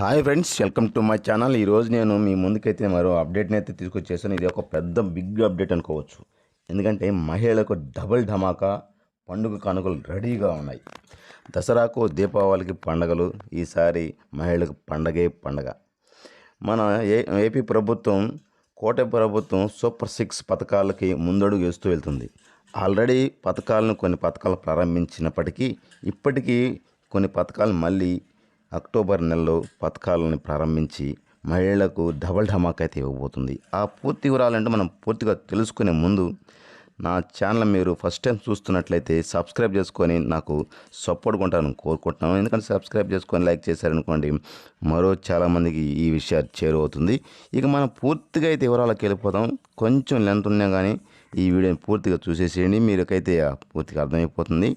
Hi friends welcome to my channel ఈరోజు నేను మీ ముందుకైతే మరో అప్డేట్ని అయితే తీసుకొచ్చేసాను. ఇది ఒక పెద్ద బిగ్ అప్డేట్ అనుకోవచ్చు. ఎందుకంటే మహిళలకు డబుల్ ధమాకా పండుగ కానుకలు రెడీగా ఉన్నాయి. దసరాకు దీపావళికి పండగలు ఈసారి మహిళలకు పండగే పండగ. మన ఏ ఏపీ ప్రభుత్వం కోట ప్రభుత్వం సూపర్ సిక్స్ పథకాలకి ముందడుగు వేస్తూ వెళ్తుంది. ఆల్రెడీ పథకాలను కొన్ని పథకాలు ప్రారంభించినప్పటికీ ఇప్పటికీ కొన్ని పథకాలు మళ్ళీ అక్టోబర్ నెలలో పథకాలను ప్రారంభించి మహిళలకు డబల్ ధమాకా అయితే ఇవ్వబోతుంది. ఆ పూర్తి వివరాలంటే మనం పూర్తిగా తెలుసుకునే ముందు నా ఛానల్ మీరు ఫస్ట్ టైం చూస్తున్నట్లయితే సబ్స్క్రైబ్ చేసుకొని నాకు సపోర్ట్ కొంటాను కోరుకుంటున్నాను. ఎందుకంటే సబ్స్క్రైబ్ చేసుకొని లైక్ చేశారనుకోండి మరో చాలామందికి ఈ విషయాలు చేరువవుతుంది. ఇక మనం పూర్తిగా అయితే వివరాలకు వెళ్ళిపోతాం కొంచెం లెంత్ ఉన్నా కానీ ఈ వీడియోని పూర్తిగా చూసేసేయండి. మీరుకైతే పూర్తిగా అర్థమైపోతుంది.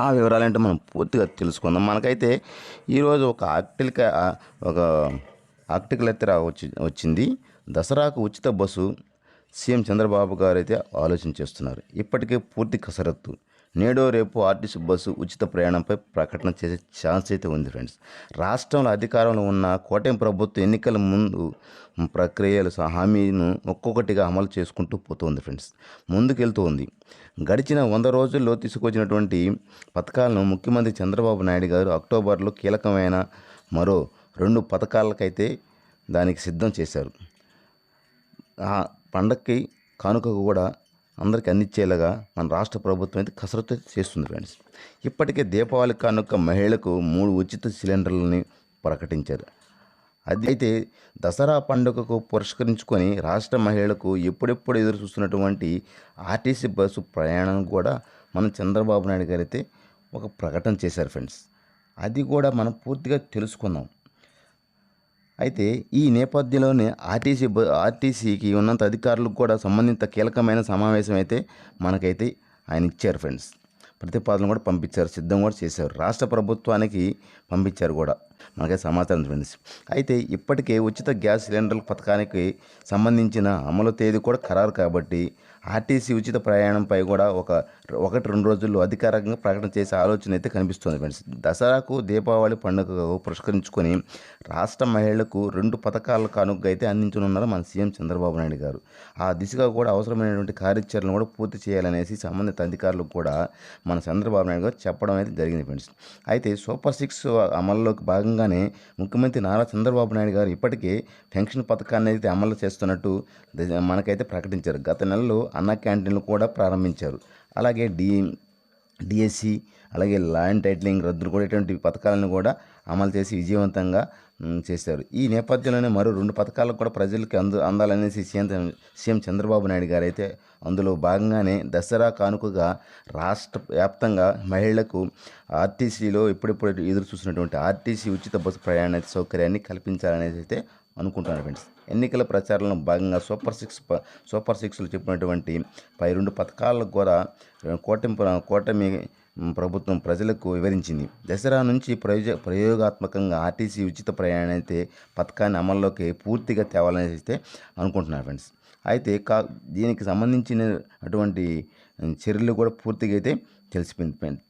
ఆ వివరాలంటే మనం పూర్తిగా తెలుసుకుందాం. మనకైతే ఈరోజు ఒక ఆర్టికల్ ఒక ఆర్టికల్ అయితే వచ్చి వచ్చింది. దసరాకు ఉచిత బస్సు సీఎం చంద్రబాబు గారు అయితే ఆలోచన చేస్తున్నారు. ఇప్పటికే పూర్తి కసరత్తు. నేడో రేపు ఆర్టీసీ బస్సు ఉచిత ప్రయాణంపై ప్రకటన చేసే ఛాన్స్ అయితే ఉంది ఫ్రెండ్స్. రాష్ట్రంలో అధికారంలో ఉన్న కోటం ప్రభుత్వం ఎన్నికల ముందు ప్రక్రియలు హామీను ఒక్కొక్కటిగా అమలు చేసుకుంటూ పోతుంది ఫ్రెండ్స్. ముందుకెళ్తూ ఉంది. గడిచిన వంద రోజుల్లో తీసుకొచ్చినటువంటి పథకాలను ముఖ్యమంత్రి చంద్రబాబు నాయుడు గారు అక్టోబర్లో కీలకమైన మరో రెండు పథకాలకైతే దానికి సిద్ధం చేశారు. ఆ పండక్కి కానుకకు కూడా అందరికీ అందించేలాగా మన రాష్ట్ర ప్రభుత్వం అయితే కసరత్తు చేస్తుంది ఫ్రెండ్స్. ఇప్పటికే దీపావళి కానుక మహిళలకు మూడు ఉచిత సిలిండర్లని ప్రకటించారు. అది అయితే దసరా పండుగకు పురస్కరించుకొని రాష్ట్ర మహిళలకు ఎప్పుడెప్పుడు ఎదురు చూస్తున్నటువంటి ఆర్టీసీ బస్సు ప్రయాణం కూడా మన చంద్రబాబు నాయుడు గారు అయితే ఒక ప్రకటన చేశారు ఫ్రెండ్స్. అది కూడా మనం పూర్తిగా తెలుసుకుందాం. అయితే ఈ నేపథ్యంలోనే ఆర్టీసీ ఆర్టీసీకి ఉన్నంత అధికారులకు కూడా సంబంధిత కీలకమైన సమావేశం అయితే మనకైతే ఆయన ఇచ్చారు ఫ్రెండ్స్. ప్రతిపాదన కూడా పంపించారు సిద్ధం కూడా చేశారు. రాష్ట్ర ప్రభుత్వానికి పంపించారు కూడా. మనకే సమాచారం ఫ్రెండ్స్. అయితే ఇప్పటికే ఉచిత గ్యాస్ సిలిండర్ల పథకానికి సంబంధించిన అమలు తేదీ కూడా ఖరారు కాబట్టి ఆర్టీసీ ఉచిత ప్రయాణంపై కూడా ఒక ఒకటి రెండు రోజుల్లో అధికారికంగా ప్రకటన చేసే ఆలోచన అయితే కనిపిస్తుంది ఫ్రెండ్స్. దసరాకు దీపావళి పండుగకు పురస్కరించుకొని రాష్ట్ర మహిళలకు రెండు పథకాల కానుక అయితే అందించనున్నారు మన సీఎం చంద్రబాబు నాయుడు గారు. ఆ దిశగా కూడా అవసరమైనటువంటి కార్యాచరణ కూడా పూర్తి చేయాలనేసి సంబంధిత అధికారులకు కూడా మన చంద్రబాబు నాయుడు గారు చెప్పడం అయితే జరిగింది ఫ్రెండ్స్. అయితే సూపర్ సిక్స్ అమల్లోకి భాగంగానే ముఖ్యమంత్రి నారా చంద్రబాబు నాయుడు గారు ఇప్పటికే పెన్షన్ పథకాన్ని అయితే అమలు చేస్తున్నట్టు మనకైతే ప్రకటించారు. గత నెలలో అన్న క్యాంటీన్లు కూడా ప్రారంభించారు. అలాగే డి డిఎస్సి అలాగే ల్యాండ్ టైటిలింగ్ రద్దు కూడా ఇటువంటి పథకాలను కూడా అమలు చేసి విజయవంతంగా చేశారు. ఈ నేపథ్యంలోనే మరో రెండు పథకాలకు కూడా ప్రజలకు అందు అందాలనేసి సీఎం సీఎం చంద్రబాబు నాయుడు గారు అయితే అందులో భాగంగానే దసరా కానుకగా రాష్ట్ర వ్యాప్తంగా మహిళలకు ఆర్టీసీలో ఎప్పుడెప్పుడు ఎదురు చూసినటువంటి ఆర్టీసీ ఉచిత బస్సు ప్రయాణ సౌకర్యాన్ని కల్పించాలనేసి అయితే అనుకుంటున్నారు ఫ్రెండ్స్. ఎన్నికల ప్రచారంలో భాగంగా సూపర్ సిక్స్ సూపర్ సిక్స్లో చెప్పినటువంటి పై రెండు పథకాలకు కూడా కూటమి కూటమి ప్రభుత్వం ప్రజలకు వివరించింది. దసరా నుంచి ప్రయోజ ప్రయోగాత్మకంగా ఆర్టీసీ ఉచిత ప్రయాణం అయితే పథకాన్ని అమల్లోకి పూర్తిగా తేవాలని అయితే అనుకుంటున్నారు ఫ్రెండ్స్. అయితే కా దీనికి సంబంధించిన అటువంటి చర్యలు కూడా పూర్తిగా అయితే తెలిసిపోయింది ఫ్రెండ్స్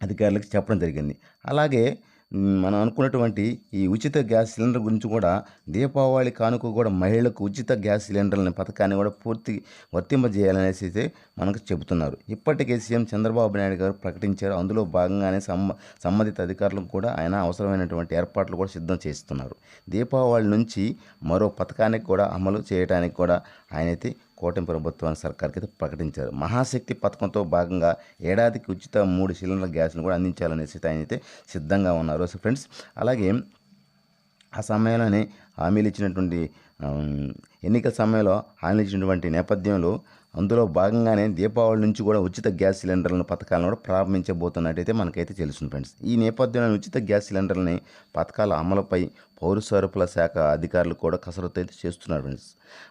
అధికారులకు చెప్పడం జరిగింది. అలాగే మనం అనుకున్నటువంటి ఈ ఉచిత గ్యాస్ సిలిండర్ గురించి కూడా దీపావళి కానుక కూడా మహిళలకు ఉచిత గ్యాస్ సిలిండర్లని పథకాన్ని కూడా పూర్తి వర్తింపజేయాలనేసి అయితే మనకు చెబుతున్నారు. ఇప్పటికే సీఎం చంద్రబాబు నాయుడు గారు ప్రకటించారు. అందులో భాగంగానే సంబ సంబంధిత అధికారులకు కూడా ఆయన అవసరమైనటువంటి ఏర్పాట్లు కూడా సిద్ధం చేస్తున్నారు. దీపావళి నుంచి మరో పథకానికి కూడా అమలు చేయడానికి కూడా ఆయనైతే కూటమి ప్రభుత్వాన్ని సర్కార్కి అయితే ప్రకటించారు. మహాశక్తి పథకంతో భాగంగా ఏడాదికి ఉచిత మూడు సిలిండర్ గ్యాస్ను కూడా అందించాలనేసి ఆయన అయితే సిద్ధంగా ఉన్నారు. సో ఫ్రెండ్స్ అలాగే ఆ సమయంలోనే హామీలు ఇచ్చినటువంటి ఎన్నికల సమయంలో హామీలు ఇచ్చినటువంటి నేపథ్యంలో అందులో భాగంగానే దీపావళి నుంచి కూడా ఉచిత గ్యాస్ సిలిండర్లను పథకాలను కూడా ప్రారంభించబోతున్నట్టయితే మనకైతే తెలుస్తుంది ఫ్రెండ్స్. ఈ నేపథ్యంలో ఉచిత గ్యాస్ సిలిండర్లని పథకాల అమలుపై పౌర శాఖ అధికారులు కూడా కసరత్తు అయితే చేస్తున్నారు ఫ్రెండ్స్.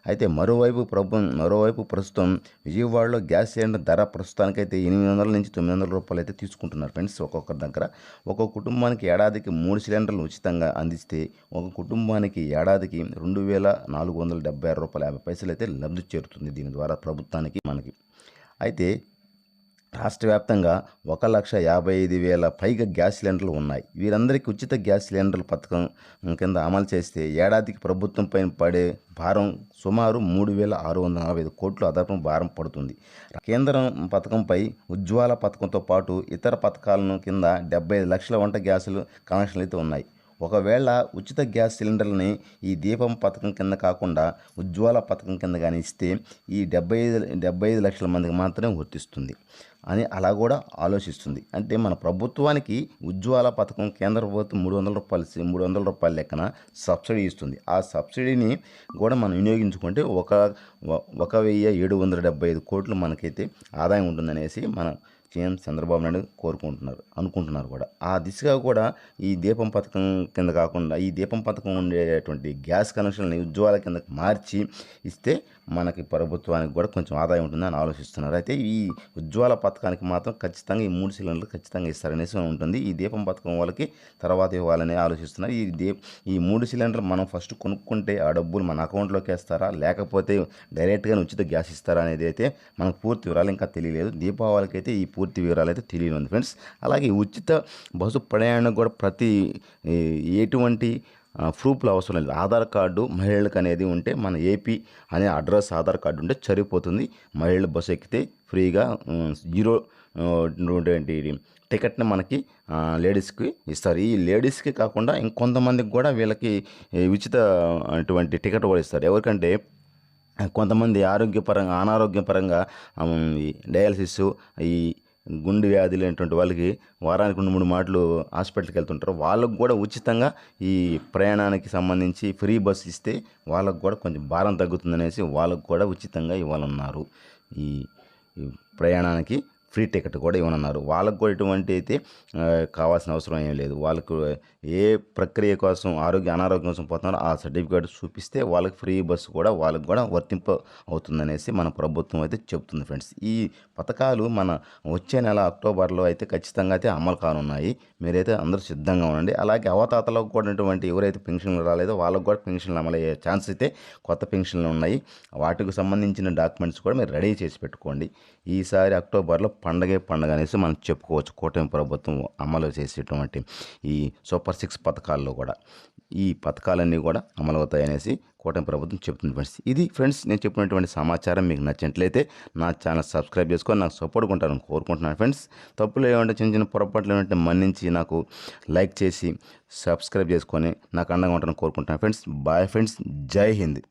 అయితే మరోవైపు ప్రభుత్వం మరోవైపు ప్రస్తుతం విజయవాడలో గ్యాస్ సిలిండర్ ధర ప్రస్తుతానికైతే ఎనిమిది వందల నుంచి తొమ్మిది వందల రూపాయలు అయితే తీసుకుంటున్నారు ఫ్రెండ్స్ ఒక్కొక్కరి దగ్గర. ఒక్కొక్క కుటుంబానికి ఏడాదికి మూడు సిలిండర్లు ఉచితంగా అందిస్తే ఒక కుటుంబానికి ఏడాదికి రెండు వేల నాలుగు వందల డెబ్బై ఆరు రూపాయల యాభై పైసలు అయితే లబ్ధి చేరుతుంది దీని ద్వారా ప్రభుత్వానికి మనకి. అయితే రాష్ట్ర వ్యాప్తంగా ఒక లక్ష యాభై ఐదు వేల పైగా గ్యాస్ సిలిండర్లు ఉన్నాయి. వీరందరికీ ఉచిత గ్యాస్ సిలిండర్ల పథకం కింద అమలు చేస్తే ఏడాదికి ప్రభుత్వం పైన పడే భారం సుమారు మూడు వేల ఆరు వందల నలభై ఐదు కోట్లు అదనపు భారం పడుతుంది. కేంద్రం పథకంపై ఉజ్వాల పథకంతో పాటు ఇతర పథకాలను కింద డెబ్బై ఐదు లక్షల వంట గ్యాసులు కనెక్షన్లు అయితే ఉన్నాయి. ఒకవేళ ఉచిత గ్యాస్ సిలిండర్లని ఈ దీపం పథకం కింద కాకుండా ఉజ్వాల పథకం కింద కానీ ఇస్తే ఈ డెబ్బై ఐదు డెబ్బై ఐదు లక్షల మందికి మాత్రమే వర్తిస్తుంది అని అలా కూడా ఆలోచిస్తుంది. అంటే మన ప్రభుత్వానికి ఉజ్వాల పథకం కేంద్ర ప్రభుత్వం మూడు వందల రూపాయలు మూడు వందల రూపాయల లెక్కన సబ్సిడీ ఇస్తుంది. ఆ సబ్సిడీని కూడా మనం వినియోగించుకుంటే ఒక ఒక వెయ్యి ఏడు వందల డెబ్బై ఐదు కోట్లు మనకైతే ఆదాయం ఉంటుందనేసి మనం సీఎం చంద్రబాబు నాయుడు కోరుకుంటున్నారు అనుకుంటున్నారు కూడా. ఆ దిశగా కూడా ఈ దీపం పథకం కింద కాకుండా ఈ దీపం పథకం ఉండేటువంటి గ్యాస్ కనెక్షన్లని ఉజ్వాల కిందకి మార్చి ఇస్తే మనకి ప్రభుత్వానికి కూడా కొంచెం ఆదాయం ఉంటుందని ఆలోచిస్తున్నారు. అయితే ఈ ఉజ్వల పథకానికి మాత్రం ఖచ్చితంగా ఈ మూడు సిలిండర్లు ఖచ్చితంగా ఇస్తారనేసి ఉంటుంది. ఈ దీపం పథకం వాళ్ళకి తర్వాత ఇవ్వాలని ఆలోచిస్తున్నారు. ఈ దీప్ ఈ మూడు సిలిండర్లు మనం ఫస్ట్ కొనుక్కుంటే ఆ డబ్బులు మన అకౌంట్లోకి వేస్తారా? లేకపోతే డైరెక్ట్గా ఉచిత గ్యాస్ ఇస్తారా అనేది అయితే మనకు పూర్తి వివరాలు ఇంకా తెలియలేదు. దీపావళికి అయితే ఈ పూర్తి వివరాలు అయితే తెలియనుంది ఫ్రెండ్స్. అలాగే ఉచిత బస్సు ప్రయాణం కూడా ప్రతి ఎటువంటి ప్రూఫ్లు అవసరం లేదు. ఆధార్ కార్డు మహిళలకు అనేది ఉంటే మన ఏపీ అనే అడ్రస్ ఆధార్ కార్డు ఉంటే సరిపోతుంది. మహిళలు బస్సు ఎక్కితే ఫ్రీగా జీరో టికెట్ని మనకి లేడీస్కి ఇస్తారు. ఈ లేడీస్కి కాకుండా ఇంకొంతమందికి కూడా వీళ్ళకి ఉచిత అటువంటి టికెట్ కూడా ఇస్తారు. ఎవరికంటే కొంతమంది ఆరోగ్యపరంగా అనారోగ్యపరంగా ఈ డయాలసిస్ ఈ గుండె వ్యాధులు లేనటువంటి వాళ్ళకి వారానికి రెండు మూడు మాటలు హాస్పిటల్కి వెళ్తుంటారు. వాళ్ళకు కూడా ఉచితంగా ఈ ప్రయాణానికి సంబంధించి ఫ్రీ బస్ ఇస్తే వాళ్ళకు కూడా కొంచెం భారం తగ్గుతుందనేసి వాళ్ళకు కూడా ఉచితంగా ఇవ్వాలన్నారు ఈ ప్రయాణానికి. ఫ్రీ టికెట్ కూడా ఇవ్వనున్నారు. వాళ్ళకు కూడా ఎటువంటి అయితే కావాల్సిన అవసరం ఏం లేదు. వాళ్ళకు ఏ ప్రక్రియ కోసం ఆరోగ్య అనారోగ్యం కోసం పోతున్నారో ఆ సర్టిఫికేట్ చూపిస్తే వాళ్ళకి ఫ్రీ బస్సు కూడా వాళ్ళకి కూడా వర్తింప అవుతుందనేసి మన ప్రభుత్వం అయితే చెప్తుంది ఫ్రెండ్స్. ఈ పథకాలు మన వచ్చే నెల అక్టోబర్లో అయితే ఖచ్చితంగా అయితే అమలు కానున్నాయి. మీరైతే అందరూ సిద్ధంగా ఉండండి. అలాగే అవతాతలకు కూడా ఉన్నటువంటి ఎవరైతే పెన్షన్లు రాలేదో వాళ్ళకు కూడా పెన్షన్లు అమలయ్యే ఛాన్స్ అయితే కొత్త పెన్షన్లు ఉన్నాయి. వాటికి సంబంధించిన డాక్యుమెంట్స్ కూడా మీరు రెడీ చేసి పెట్టుకోండి. ఈసారి అక్టోబర్లో పండగే పండగ అనేసి మనం చెప్పుకోవచ్చు. కూటమి ప్రభుత్వం అమలు చేసేటువంటి ఈ సూపర్ సిక్స్ పథకాల్లో కూడా. ఈ పథకాలన్నీ కూడా అమలు అవుతాయనేసి కూటమి ప్రభుత్వం చెప్తుంది ఫ్రెండ్స్. ఇది ఫ్రెండ్స్ నేను చెప్పినటువంటి సమాచారం మీకు నచ్చినట్లయితే నా ఛానల్ సబ్స్క్రైబ్ చేసుకొని నాకు సపోర్ట్ ఉంటారని కోరుకుంటున్నాను ఫ్రెండ్స్. తప్పులు ఏమంటే చిన్న చిన్న పొరపాట్లు ఏమంటే మన్నించి నాకు లైక్ చేసి సబ్స్క్రైబ్ చేసుకొని నాకు అండగా ఉంటారని కోరుకుంటున్నాను ఫ్రెండ్స్. Bye friends. జై హింద్.